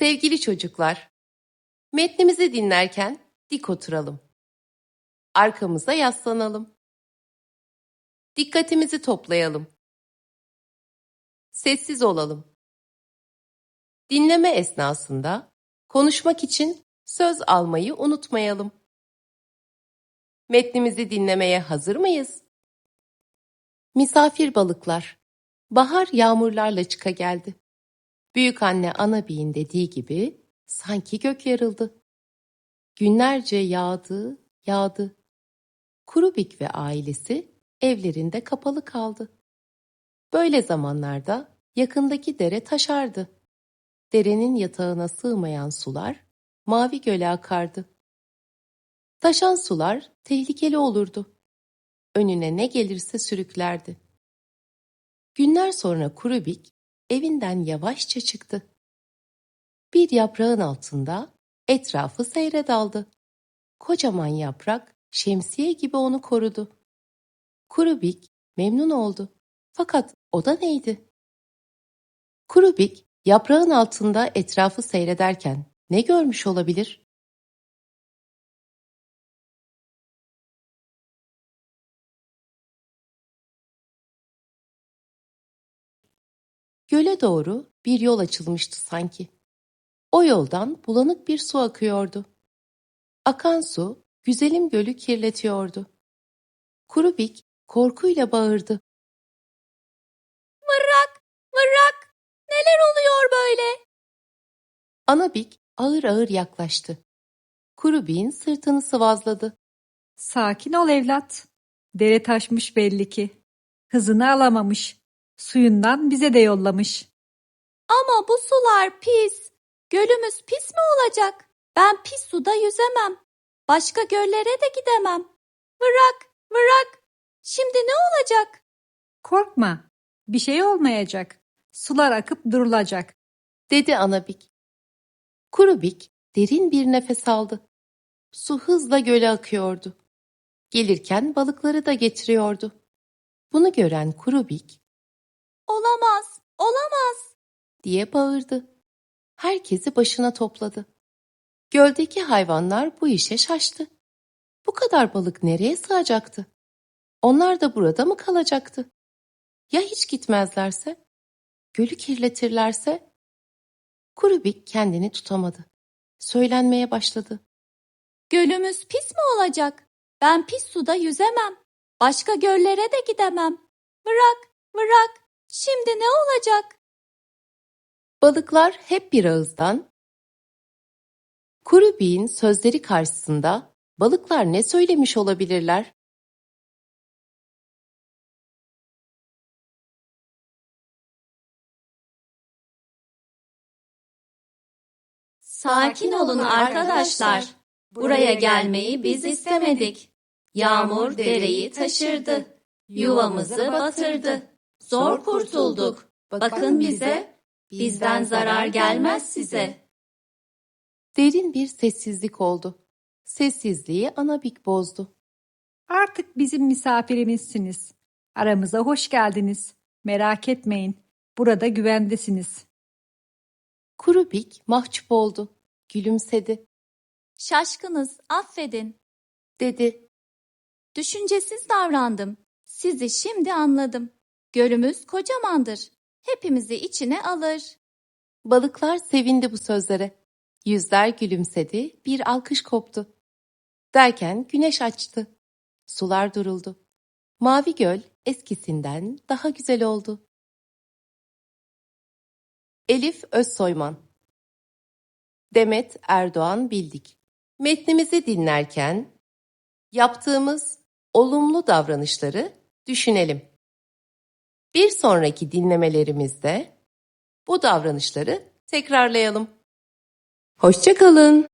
Sevgili çocuklar, metnimizi dinlerken dik oturalım. Arkamıza yaslanalım. Dikkatimizi toplayalım. Sessiz olalım. Dinleme esnasında konuşmak için söz almayı unutmayalım. Metnimizi dinlemeye hazır mıyız? Misafir balıklar. Bahar yağmurlarla çıka geldi. Büyük anne ana beyin dediği gibi sanki gök yarıldı. Günlerce yağdı, yağdı. Kurubik ve ailesi evlerinde kapalı kaldı. Böyle zamanlarda yakındaki dere taşardı. Derenin yatağına sığmayan sular mavi göle akardı. Taşan sular tehlikeli olurdu. Önüne ne gelirse sürüklerdi. Günler sonra Kurubik evinden yavaşça çıktı. Bir yaprağın altında etrafı seyre daldı. Kocaman yaprak şemsiye gibi onu korudu. Kurubik memnun oldu. Fakat o da neydi? Kurubik yaprağın altında etrafı seyrederken ne görmüş olabilir? Göle doğru bir yol açılmıştı sanki. O yoldan bulanık bir su akıyordu. Akan su güzelim gölü kirletiyordu. Kurubik korkuyla bağırdı. Vırrak, vırrak. Neler oluyor böyle? Anabik ağır ağır yaklaştı. Kurubik'in sırtını sıvazladı. Sakin ol evlat. Dere taşmış belli ki. Hızını alamamış. Suyundan bize de yollamış. Ama bu sular pis. Gölümüz pis mi olacak? Ben pis suda yüzemem. Başka göllere de gidemem. Vırrak, vırrak. Şimdi ne olacak? Korkma. Bir şey olmayacak. Sular akıp durulacak. dedi Anabik. Kurubik derin bir nefes aldı. Su hızla göle akıyordu. Gelirken balıkları da getiriyordu. Bunu gören Kurubik Olamaz, olamaz. diye bağırdı. Herkesi başına topladı. Göldeki hayvanlar bu işe şaştı. Bu kadar balık nereye sığacaktı? Onlar da burada mı kalacaktı? Ya hiç gitmezlerse? Gölü kirletirlerse? Kurubik kendini tutamadı. Söylenmeye başladı. Gölümüz pis mi olacak? Ben pis suda yüzemem. Başka göllere de gidemem. Vırak, vırak. Şimdi ne olacak? Balıklar hep bir ağızdan. Kurubik'in sözleri karşısında balıklar ne söylemiş olabilirler? Sakin olun arkadaşlar. Buraya gelmeyi biz istemedik. Yağmur dereyi taşırdı. Yuvamızı batırdı. Zor kurtulduk. Bakın bize. Bizden zarar gelmez size. Derin bir sessizlik oldu. Sessizliği Anabik bozdu. Artık bizim misafirimizsiniz. Aramıza hoş geldiniz. Merak etmeyin. Burada güvendesiniz. Kurubik mahcup oldu. Gülümsedi. Şaşkınız, affedin. Dedi. Düşüncesiz davrandım. Sizi şimdi anladım. Gölümüz kocamandır. Hepimizi içine alır. Balıklar sevindi bu sözlere. Yüzler gülümsedi, bir alkış koptu. Derken güneş açtı. Sular duruldu. Mavi göl eskisinden daha güzel oldu. Elif Özsoyman Demet Erdoğan Bildik Metnimizi dinlerken yaptığımız olumlu davranışları düşünelim. Bir sonraki dinlemelerimizde bu davranışları tekrarlayalım. Hoşçakalın.